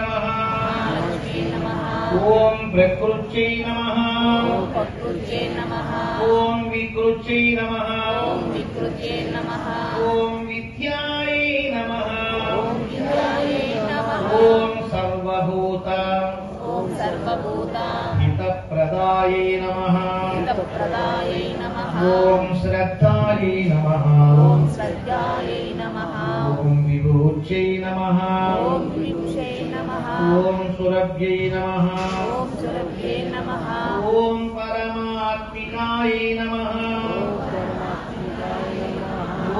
నమః మహాలక్ష్మీ నమః ఓం ప్రకృత్యై నమః ఓం ప్రకృత్యై నమః ఓం వికృత్యై నమః ఓం వికృత్యై प्रदायै नमः ॐ श्रद्धायै नमः ॐ श्रद्धायै नमः ॐ विभूच्यै नमः ॐ विभूषै नमः ॐ सुरभ्यै नमः ॐ सुरभ्यै नमः ॐ परमात्मिकायै नमः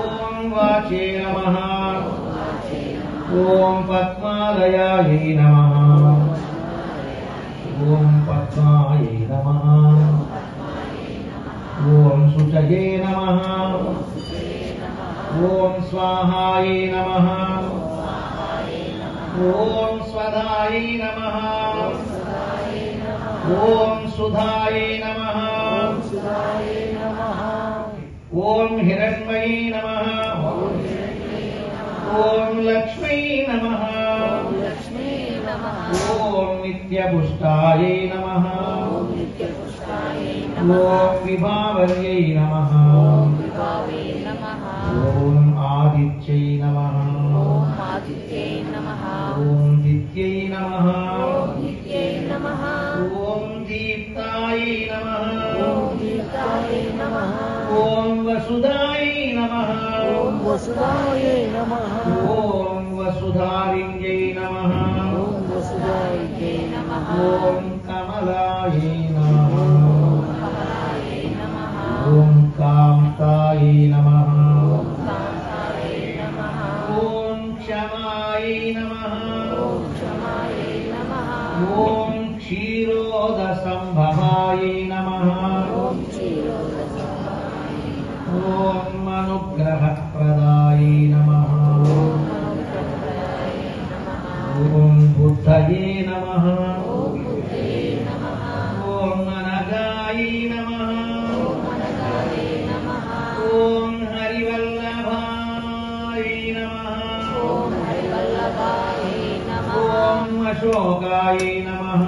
ॐ वाचे नमः ॐ पद्मालयायै नमः ॐ पद्मायै नमः ఓం పరమాత్మికాయై నమః. ఓం స్వాహాయై నమః. ఓం స్వధాయై నమః. ఓం సుధాయై నమః. ఓం హిరణ్మయీ నమః. ఓం లక్ష్మీ నమః. లక్ష్మీ నమః. ఓం నిత్యపుష్టాయై నమః. ఓం నిత్యపుష్టాయ నమః. ఓం విభావర్యై నమః. ఓం విభావే నమః. ఓం ఆదిత్యై నమః. ఓం ఆదిత్యై నమః. ఓం దిత్యై నమః. ఓం నిత్యై भवायै नमः। ॐ क्षीरोदसम्भवाय नमः। ॐ मनुग्रहप्रदाय नमः। ॐ बुद्धये नमः। शोकाय नमः।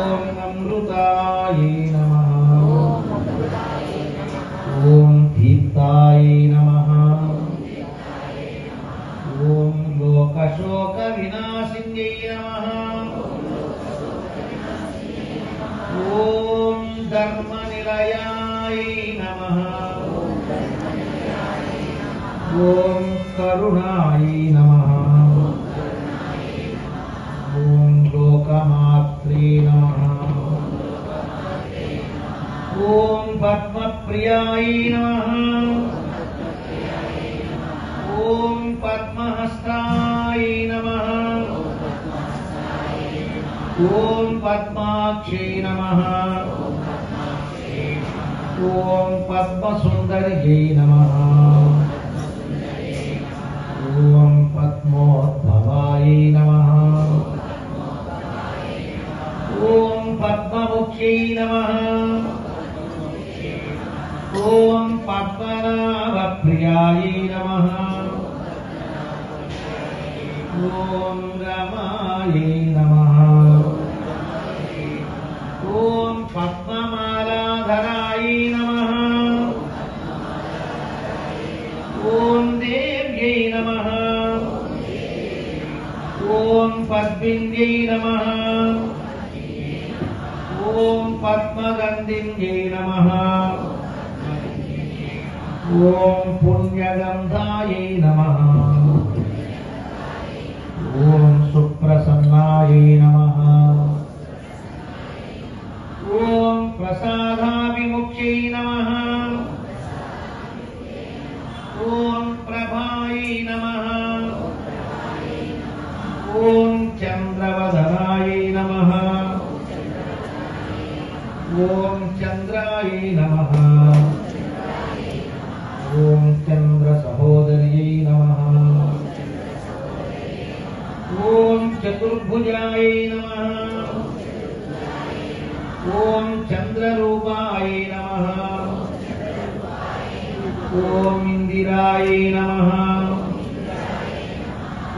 ॐ अमृताय नमः। ॐ दीप्ताय नमः। ॐ लोकशोकविनाशिन्यै नमः। ॐ धर्मनिलयाय नमः। ॐ करुणाय नमः। पद्मपत्रे नमः ॐ पद्मप्रियाय नमः ॐ पद्महस्ताय नमः ॐ पद्माक्षे नमः ॐ पद्मसुन्दर्यै नमः ఓం పద్మమాలాధరాయై నమః ఓం దేవ్యై నమః ఓం పద్మిన్యై నమః ఓం పద్మగంధిన్యై నమః ఓం పుణ్యగంధాయై నమః ఓం సుప్రసన్నాయై నమః ఓం ప్రసాదాభిముఖ్యై నమః ఓం ప్రభాయై నమః ఓం చంద్రవదనాయై నమః ఓం ओम इंदिराय नमः।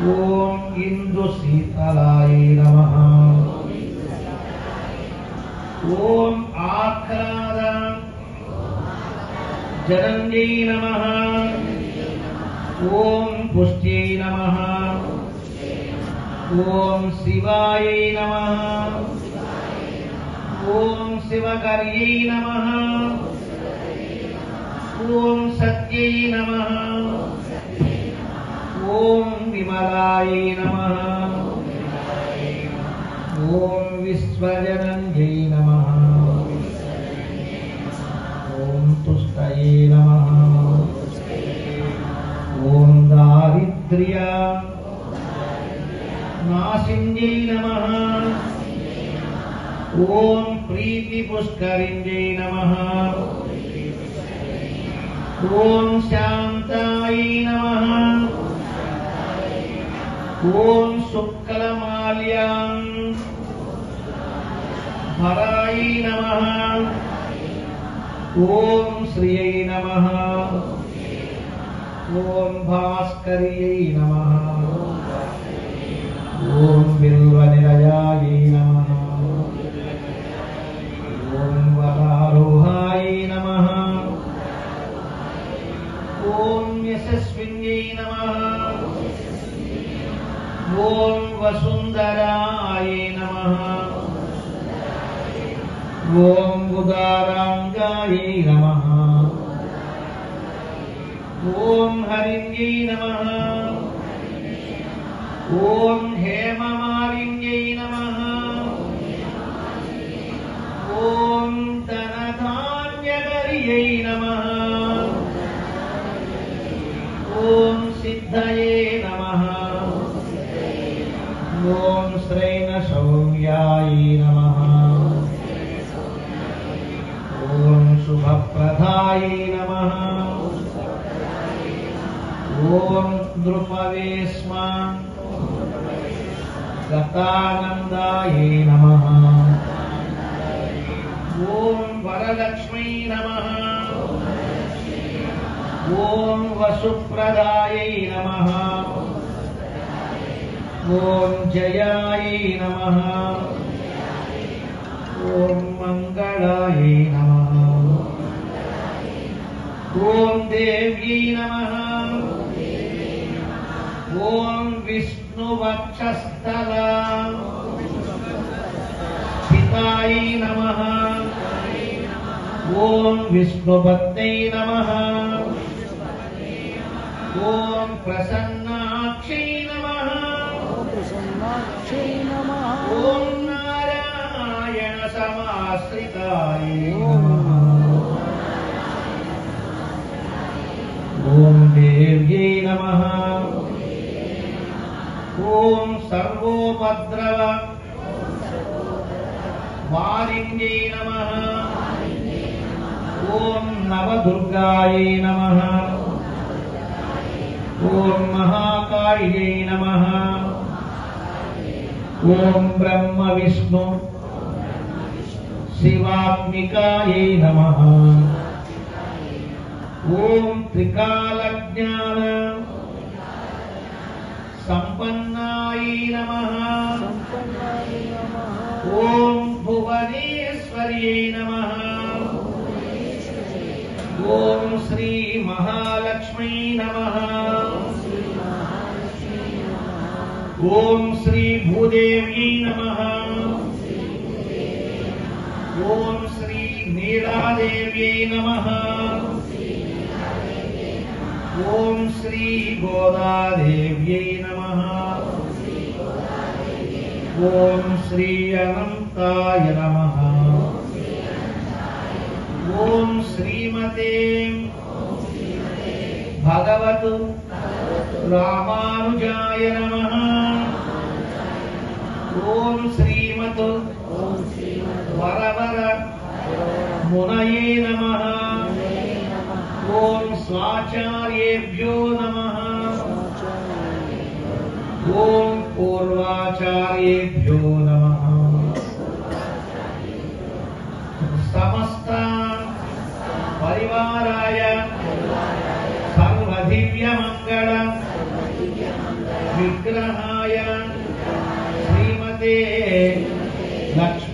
ॐ इन्दुशीतलाय नमः। ओम आह्लादा जनन्यै नमः। ओम पुष्टि नमः। ओम शिवाय नमः। ओम शिवकर्यै नमः। ఓం సత్యై నమ. ఓం విమలాయ నమ. ఓం విశ్వజనంజై నమ. ఓం తుష్టయే నమ. ఓం దారిద్ర్యా. నాశింజై నమ. ఓం ప్రీతి పుష్కరింజై నమ. ఓం శాంతాయ నమ. ఓం శుక్లమాల్యాం. హరాయ నమ. ఓం శ్రియై నమ. ఓం భాస్కర్యై నమ. ఓం బిల్వనిలయాయ నమ. यशस्विन्यै नमः। ॐ वसुन्धरायै नमः। ॐ उदाराङ्गायै नमः। ॐ हरिण्यै नमः। ॐ हेममालिन्यै नमः। पुष्पराय नमः। ॐ द्रुपवे स्म गतानन्दायै नमः। ॐ वरलक्ष्मी नमः। ॐ वसुप्रदायै नमः। ॐ जयायै नमः। ॐ मङ्गलायै नमः। ఓం దేవ్యై నమ. ఓం విష్ణువక్షస్థల పితాయ నమ. ఓం విష్ణుపత్నై నమ. ఓం ప్రసన్నాక్షై నమ ప్రసన్నాక్షై నమః. ఓం నారాయణ సమాశ్రితాయ నమ. ఓం దేవ్యై నమ. ఓం సర్వోపద్రవ వారిణ్యై నమ. ఓం నవదుర్గాయై నమ. ఓం మహాకాళ్యై నమ. ఓం బ్రహ్మ విష్ణు. శివాత్మికాయై నమః. ओम त्रिकाल ज्ञान संपन्नाय नमः। ओम भुवनेश्वर्यै नमः। ओम श्री महालक्ष्मी नमः। ओम श्री भूदेवी नमः। ओम श्री नीलादेव्यै नमः। ఓం శ్రీ గోదాదేవ్యై నమ. ఓం శ్రీ అనంతాయ నమ. ఓం శ్రీమతే భగవతు రామానుజాయ నమ. ఓం శ్రీమతు వరవర మునయే నమ. ओम स्वाचार्येभ्यो नमः। ओम पूर्वाचार्येभ्यो नमः। समस्त परिवाराय सर्वदिव्यमङ्गल विग्रहाय श्रीमते लक्ष्मी